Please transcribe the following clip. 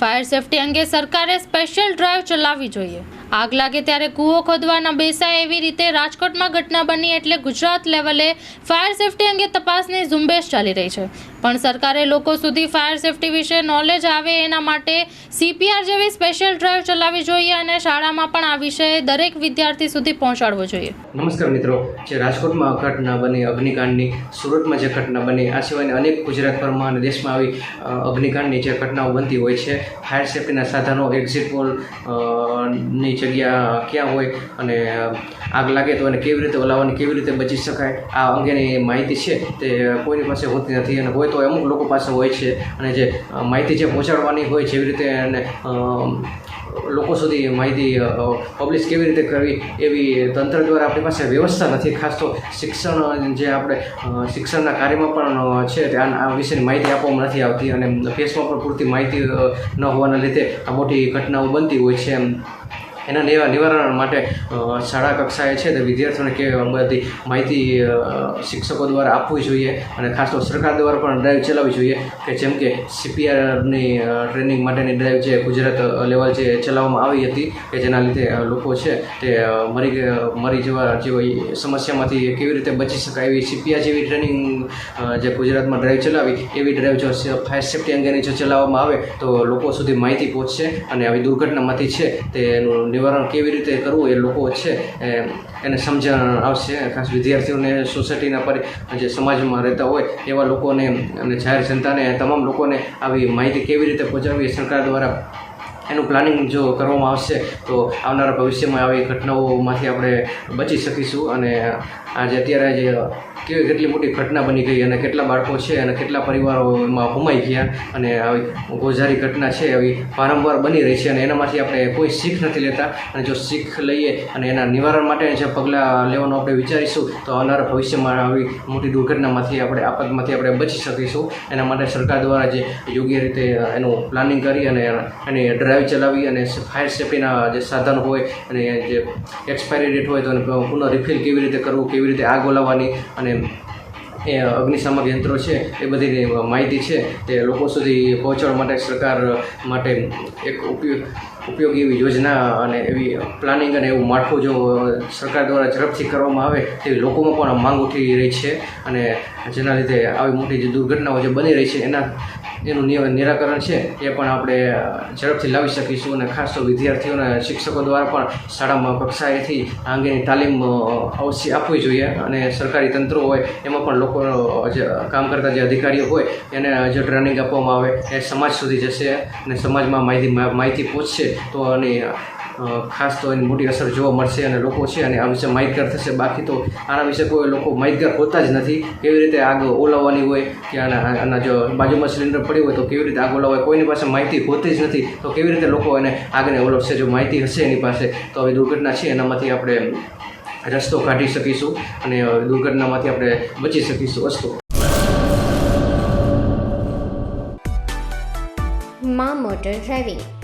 Fire safety અંગે સરકારે special drive ચલાવવી જોઈએ. આગ લાગે ત્યારે કૂવો ખોદવાના બેસાય એવી રીતે રાજકોટમાં ઘટના બની એટલે ગુજરાત લેવલે ફાયર સેફટી અંગે તપાસની ઝુંબેશ ચાલી રહી છે. પણ સરકારે લોકો સુધી ફાયર સેફટી વિશે નોલેજ આવે એના માટે સીપીઆર જેવી સ્પેશિયલ ડ્રાઈવ ચલાવવી જોઈએ અને શાળામાં પણ આ વિષય દરેક વિદ્યાર્થી સુધી પહોંચાડવો જોઈએ. નમસ્કાર મિત્રો. જે રાજકોટમાં ઘટના બની, અગ્નિકાંડની સુરતમાં જે ઘટના બની, આ સિવાયની અનેક ગુજરાતભરમાં અને દેશમાં આવી અગ્નિકાંડની જે ઘટનાઓ બનતી હોય છે, ફાયર સેફ્ટીના સાધનો એક્ઝિટ પોલની જગ્યા ક્યાં હોય અને આગ લાગે તો એને કેવી રીતે ઓલાવવાની કેવી રીતે બચી શકાય, આ અંગેની માહિતી છે તે કોઈની પાસે હોતી નથી અને હોય તો અમુક લોકો પાસે હોય છે. અને જે માહિતી જે પહોંચાડવાની હોય જેવી રીતે એને લોકો સુધી માહિતી પબ્લિશ કેવી રીતે કરવી એવી તંત્ર દ્વારા આપણી પાસે વ્યવસ્થા નથી. ખાસ તો શિક્ષણ જે આપણે શિક્ષણના કાર્યમાં પણ છે ત્યાં આ વિશેની માહિતી આપવામાં નથી આવતી અને ફેસમાં પણ પૂરતી માહિતી ન હોવાના લીધે આ મોટી ઘટનાઓ બનતી હોય છે એમ. એના નિવા નિવારણ માટે શાળા કક્ષાએ છે તે વિદ્યાર્થીઓને કે બધી માહિતી શિક્ષકો દ્વારા આપવી જોઈએ અને ખાસ તો સરકાર દ્વારા પણ ડ્રાઈવ ચલાવવી જોઈએ કે જેમ કે સીપીઆરની ટ્રેનિંગ માટેની ડ્રાઈવ જે ગુજરાત લેવલ જે ચલાવવામાં આવી હતી કે જેના લીધે લોકો છે તે મરી મરી જવા જેવી સમસ્યામાંથી કેવી રીતે બચી શકાય એવી સીપીઆર જેવી ટ્રેનિંગ જે ગુજરાતમાં ડ્રાઈવ ચલાવી એવી ડ્રાઈવ જો ફાયર સેફ્ટી અંગેની જો ચલાવવામાં આવે તો લોકો સુધી માહિતી પહોંચશે અને આવી દુર્ઘટનામાંથી છે તેનું નિવારણ કેવી રીતે કરવું એ લોકો છે એને સમજણ આવશે. ખાસ વિદ્યાર્થીઓને સોસાયટીના પર, જે સમાજમાં રહેતા હોય, એવા લોકોને અને જાહેર જનતાને, તમામ લોકોને આવી માહિતી કેવી રીતે પહોંચાડવી સરકાર દ્વારા એનું પ્લાનિંગ જો કરવામાં આવશે, તો આવનારા ભવિષ્યમાં આવી ઘટનાઓમાંથી આપણે બચી શકીશું અને આજે અત્યારે જે કેવી કેટલી મોટી ઘટના બની ગઈ અને કેટલા બાળકો છે અને કેટલા પરિવારો એમાં હોમાઈ ગયા અને આવી ગોઝારી ઘટના છે, આવી વારંવાર બની રહી છે અને એનામાંથી આપણે કોઈ શીખ નથી લેતા. અને જો શીખ લઈએ અને એના નિવારણ માટે જે પગલાં લેવાનું આપણે વિચારીશું, તો આવનારા ભવિષ્યમાં આવી મોટી દુર્ઘટનામાંથી આપણે, આપદમાંથી આપણે બચી શકીશું. એના માટે સરકાર દ્વારા જે યોગ્ય રીતે એનું પ્લાનિંગ કરી અને એની ડ્રાઈવ ચલાવી અને ફાયર સેફ્ટીના જે સાધનો હોય અને જે એક્સપાયરી ડેટ હોય તો પુનઃ રિફિલ કેવી રીતે કરવું, કેવી રીતે આગ ઓલાવવાની અને એ અગ્નિશામક યંત્રો છે, એ બધી માહિતી છે તે લોકો સુધી પહોંચાડવા માટે સરકાર માટે એક ઉપયોગ ઉપયોગી એવી યોજના અને એવી પ્લાનિંગ અને એવું માળખું જો સરકાર દ્વારા ઝડપથી કરવામાં આવે, તેવી લોકોમાં પણ માંગ ઉઠી રહી છે અને જેના લીધે આવી મોટી જે દુર્ઘટનાઓ જે બની રહી છે, એના એનું નિરાકરણ છે, એ પણ આપણે ઝડપથી લાવી શકીશું અને ખાસ તો વિદ્યાર્થીઓને શિક્ષકો દ્વારા પણ શાળામાં કક્ષાએથી આ અંગેની તાલીમ અવશ્ય આપવી જોઈએ અને સરકારી તંત્રો હોય, એમાં પણ લોકો જે કામ કરતા જે અધિકારીઓ હોય, એને જે ટ્રેનિંગ આપવામાં આવે, એ સમાજ સુધી જશે અને સમાજમાં માહિતી માહિતી પહોંચશે. તો આની ખાસ તો એની મોટી અસર જોવા મળશે અને લોકો છે અને આ વિશે માહિતગાર થશે. બાકી તો આના વિશે કોઈ લોકો માહિતગાર હોતા જ નથી. કેવી રીતે આગ ઓલાવવાની હોય, કે આના આના જો બાજુમાં સિલિન્ડર પડ્યું હોય તો કેવી રીતે આગ ઓલાવાય કોઈની પાસે માહિતી હોતી જ નથી. તો કેવી રીતે લોકો એને આગને ઓલવશે? જો માહિતી હશે એની પાસે, તો હવે દુર્ઘટના છે. એનામાંથી આપણે રસ્તો કાઢી શકીશું અને દુર્ઘટનામાંથી આપણે બચી શકીશું અસ્તુ માં motor driving.